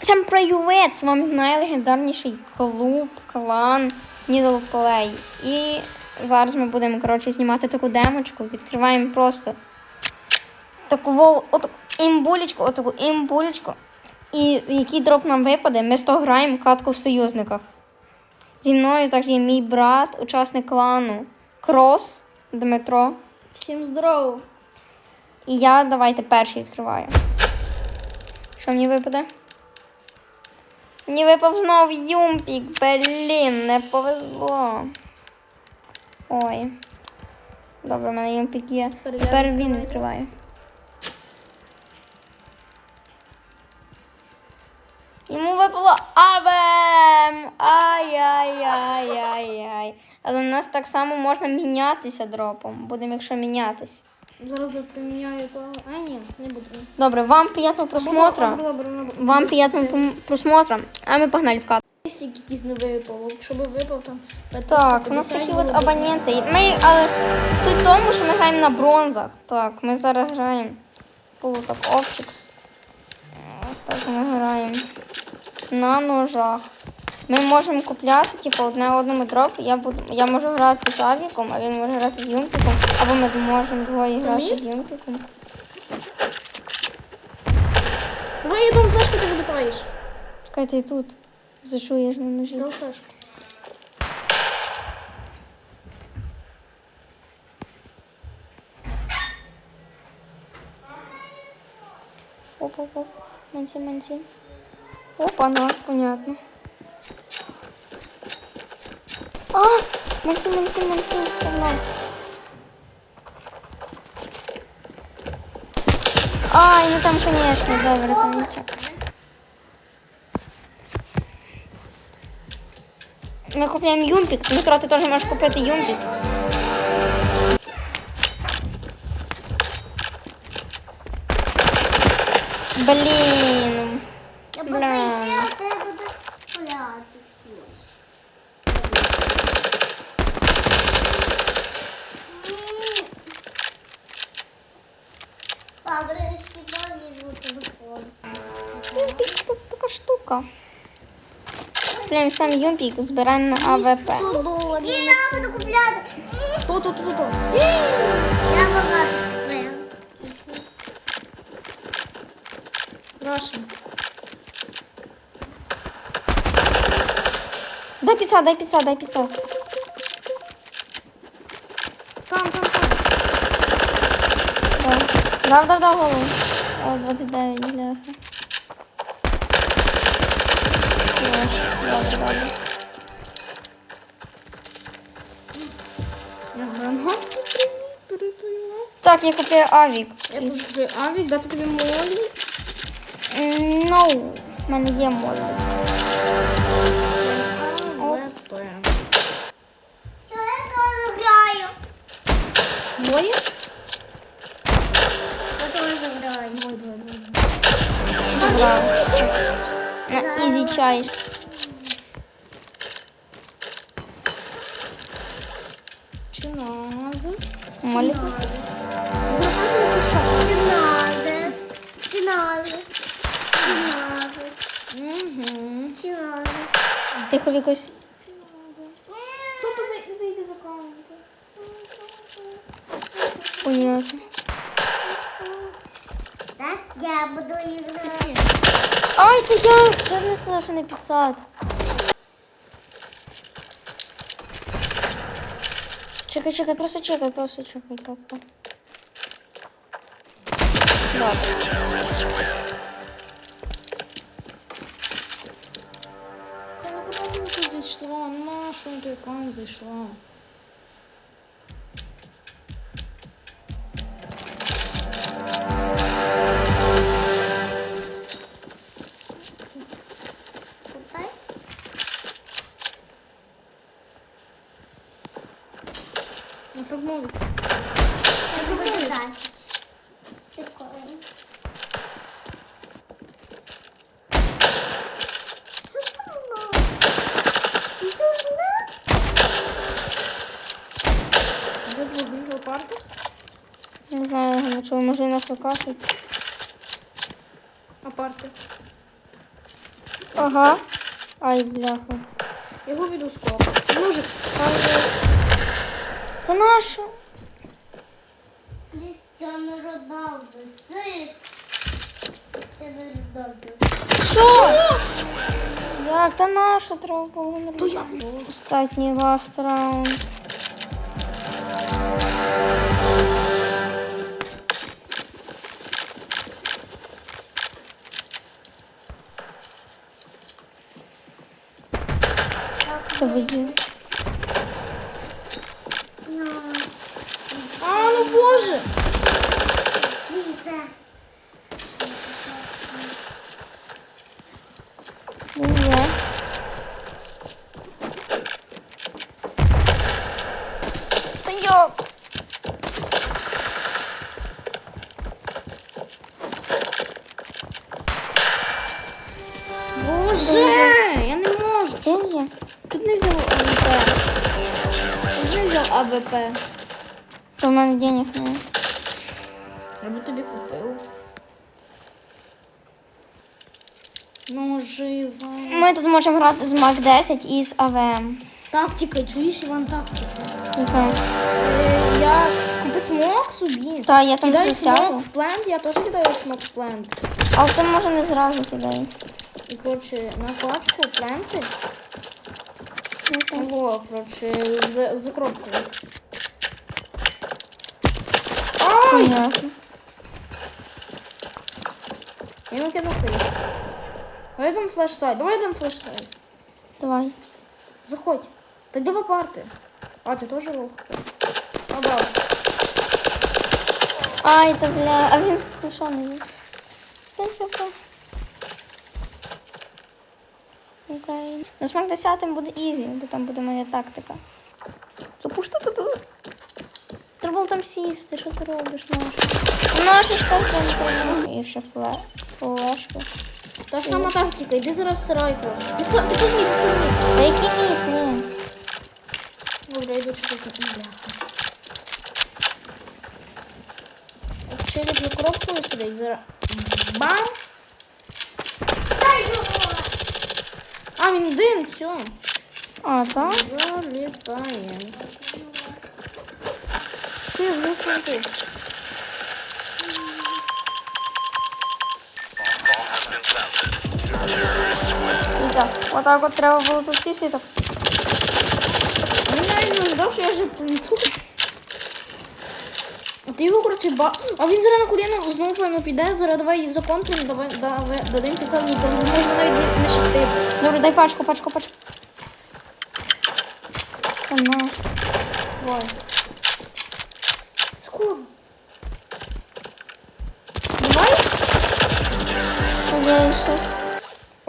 Всем привіт! З вами найлегендарніший клуб, клан Needle Play. І зараз ми будемо коротше, знімати таку демочку. Відкриваємо просто таку отаку імбулечку, отаку імбулечку. І який дроп нам випаде, ми з того граємо катку в союзниках. Зі мною також є мій брат, учасник клану Крос Дмитро. Всім здорово. І я давайте перший відкриваю. Що мені випаде? Мені випав знов юмпік, блін, не повезло. Ой. Добре, в мене юмпік є. Тепер він відкриває. Йому випало Авем! Ай-яй-яй-яй-яй. Але у нас так само можна мінятися дропом. Будемо, якщо мінятись. Зараз поміняю того. А ні, не буду. Добре, вам приятного просмотра. Добре, добре, добре. Вам приятного пом- просмотра. А ми погнали в кат. Стільки якийсь не випало. Якщо би випав там. Так, у нас такі от абоненти. Ми, але суть в тому, що ми граємо на бронзах. Так, ми зараз граємо. Full так Optics. Так, ми граємо на ножах. Ми можемо купляти, типу, одне одному дроп. Я буду, я можу грати з авіком, а він може грати з юмпіком. Або ми можемо двоє грати з юмпіком. Давай я дам флешку, ти вилітаєш. Чекай, ти тут. Зашуєш на ножі. Дам флешку. Оп, оп, оп. Манси, манси. Опа, ну, понятно. А, манси, манси, манси. Погнал. Ай, ну там, конечно, добре, там нічого. Ми купуємо юмпік. Дмитро, ти теж можеш купити юмпік. Блін. Я Бля. Юмпік тут така штука. Блін, сам юмпік збираємо на АВП. Ні, я буду купляти. То, то, то. Я багато купила. Раша. Дай піца, дай піца, дай піца. Там, там, там. Дав, дав, дав голову. 29, бляха. Хорош, Добре, добре. Я. Так, я купив авік. Я дуже купив авік, дати тобі молі. Ну, в мене є молі. Що я теж граю? Теж двоє. Добра. На ізі чай. Молі. Заказуй фішак. Тінадес. Тінадес. Тінадес. Угу. Тінадес. Тихо якось. Тут ви- вийде з аккаунту. Понятно. Так, я буду іграти. Ай, ти я! Я не сказав, що не писати. Чекай, чекай, просто чекай, просто чекай, так. так. Добре. Та ну куди ти тут зайшла? На що на той аккаунт зайшла? Може. Апарти. Ага. Ай, бляха. Його віду скоро. Ножик. Та наша. Cristiano Ronaldo, sim. Cristiano Ronaldo. Що? Як? Та наша треба було То я. Остатній ласт раунд. Боже. Та? Боже, я не можу. Тут не взяв АВП. Тут не взяв АВП. То в мене денег немає. Я би тобі купив. Ножи за. Ми тут можемо грати з Мак 10 і з АВМ. Тактика, чуєш, Іван, тактика. Яка? Е, я купи смок собі. Та, я там Кидай смок в плент, я теж кидаю смок в плент. Але ти може не зразу кидай. І, коротше, на пачку пленти. Ну. Ого, коротше, за, за кропкою. Понятно. Я кидав ти. Давай дам флеш сайт, давай дам флеш сайт. Давай. Заходь. Та йди в. А, ти теж лох. Абрав. Ай, та бля, а він не він? ТСП. Окей. Ну, смак 10 буде ізі, бо там буде моя тактика. Запушти тут. Треба було там сісти, що ти робиш, Наша? Наша ж так не треба. І ще фле... флешки. Та ж сама тактика, йди зараз в сарайку. Підсо- Підсунь, підсунь. Та які ні, ні. Добре, йду чекати. Бляха. От Челік за коробкою сидить, зараз. Бам! Дай его. А, він один, все. А, так? Залітаємо. Я тут? І так. Отак от треба було тут сісти так. Навіть не ждав, що я вже прийду. Ти його, коротше, ба... А він зараз на коліна знову певно піде, зараз давай за давай, давай, дадим 500 ні, то можна навіть не, шифтити. Добре, дай пачку, пачку, пачку. Давай.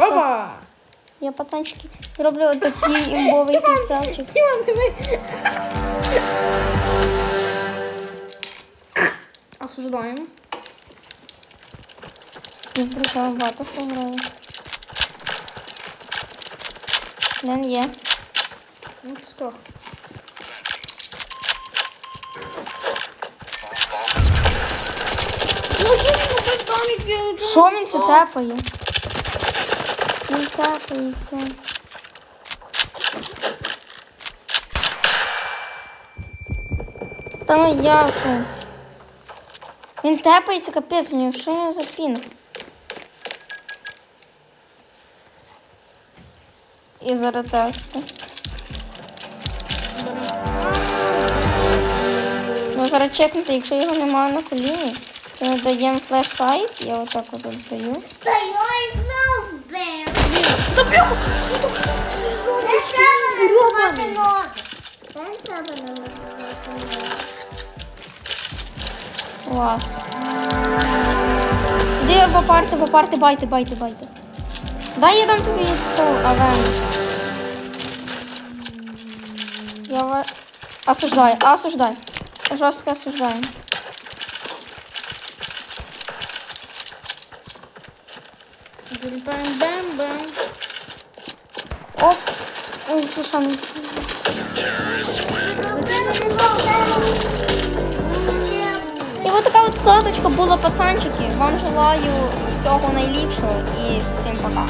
Опа! Я пацанчики роблю такий імбовий піцелчик. Іван, диви. Осуждаємо. І прийшов багато що граю. Він є. Ну, скох. Ну, я Що він це тепає? Він тепається. Та ну я щось. Він тепається, капець, у нього що у нього за пінг? І зараз тести. Ну зараз чекнути, якщо його немає на коліні, то ми даємо флеш-сайт, я отак от даю. Та бляха! Ну це ж знову Це треба називати ноги. Це треба називати ноги. Ласт. Іди в апарти, байте, байте, байте. Дай я дам тобі ту авен. Я ва... Осуждаю, осуждай. Жорстко осуждаю. Залітаємо бем-бем. Оп. Ой, слушай, І от така от кладочка була, пацанчики. Вам желаю всього найліпшого і всім пока.